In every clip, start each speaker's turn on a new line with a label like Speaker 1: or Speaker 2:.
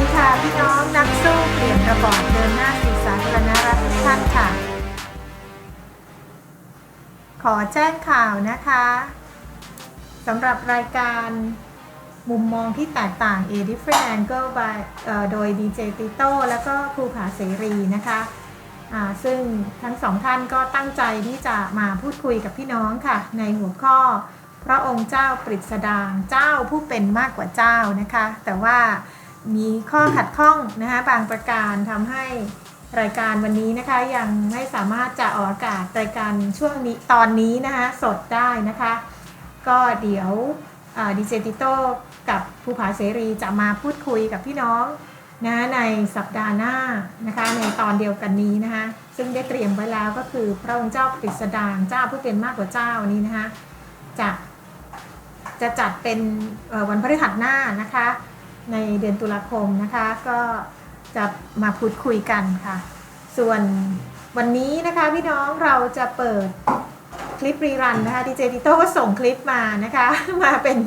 Speaker 1: ีค่ะพี่น้องนักสู้เปลี่ยนกระบอกเดินหน้าสื่อสารคณะรัฐทุกท่านค่ะ ขอแจ้งข่าวนะคะสำหรับรายการมุมมองที่แตกต่าง A Different Angle by โดย DJ t i t o แล้วก็ครูผาเสรีนะคะซึ่งทั้งสองท่านก็ตั้งใจที่จะมาพูดคุยกับพี่น้องค่ะ ในหัวข้อ พระองค์เจ้าปริศดางเจ้าผู้เป็นมากกว่าเจ้านะคะ แต่ว่า มีข้อขัดข้องนะคะบางประการทำให้รายการวันนี้นะคะ ยังไม่สามารถจะออกอากาศรายการช่วงนี้ตอนนี้นะคะสดได้นะคะ ก็เดี๋ยวดีเจติโต้กับภูผาเสรีจะมาพูดคุยกับพี่น้องนะในสัปดาห์หน้านะคะในตอนเดียวกันนี้นะคะซึ่งได้เตรียมไว้แล้วก็คือพระองค์เจ้าปริศดางเจ้าผู้เป็นมากกว่าเจ้านี้นะคะจะจะจัดเป็นวันพฤหัสหน้านะคะ ในเดือนตุลาคมนะคะก็จะมาพูดคุยกันค่ะ ส่วนวันนี้นะคะพี่น้องเราจะเปิดคลิปรีรันนะคะดีเจติโต้ก็ส่งคลิปมานะคะ มาเป็น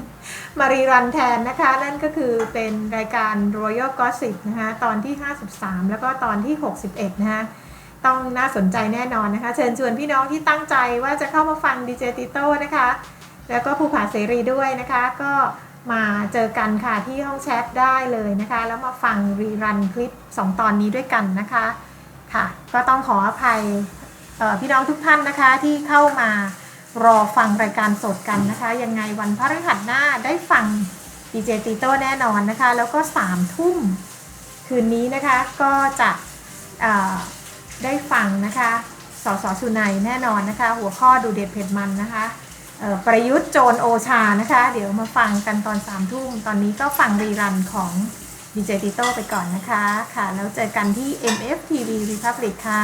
Speaker 1: มารีรันแทนนะคะ นั่นก็คือเป็นรายการ Royal Gossip นะคะตอนที่ 53 แล้วก็ตอนที่ 61 นะคะต้องน่าสนใจแน่นอนนะคะ เชิญชวนพี่น้องที่ตั้งใจว่าจะเข้ามาฟังดีเจติโต้นะคะ แล้วก็ภูผาเสรีด้วยนะคะ ก็ มาเจอกันค่ะที่ห้องแชทได้เลยนะคะ แล้วมาฟังรีรันคลิป 2 ตอนนี้ด้วยกันนะคะค่ะ ก็ต้องขออภัยพี่น้องทุกท่านนะคะที่เข้ามารอฟังรายการสดกันนะคะ ยังไงวันพฤหัสหน้าได้ฟังดีเจติโต้แน่นอนนะคะ แล้วก็3ามทุ่มคืนนี้นะคะก็จะได้ฟังนะคะสสสุนัยแน่นอนนะคะ หัวข้อดูเด็ดเผ็ดมันนะคะ ประยุทธ์โจรโอชานะคะ เดี๋ยวมาฟังกันตอนสามทุ่มตอนนี้ก็ฟังรีรันของดีเจติโต้ไปก่อนนะคะค่ะ แล้วเจอกันที่ MFTV Republic ค่ะ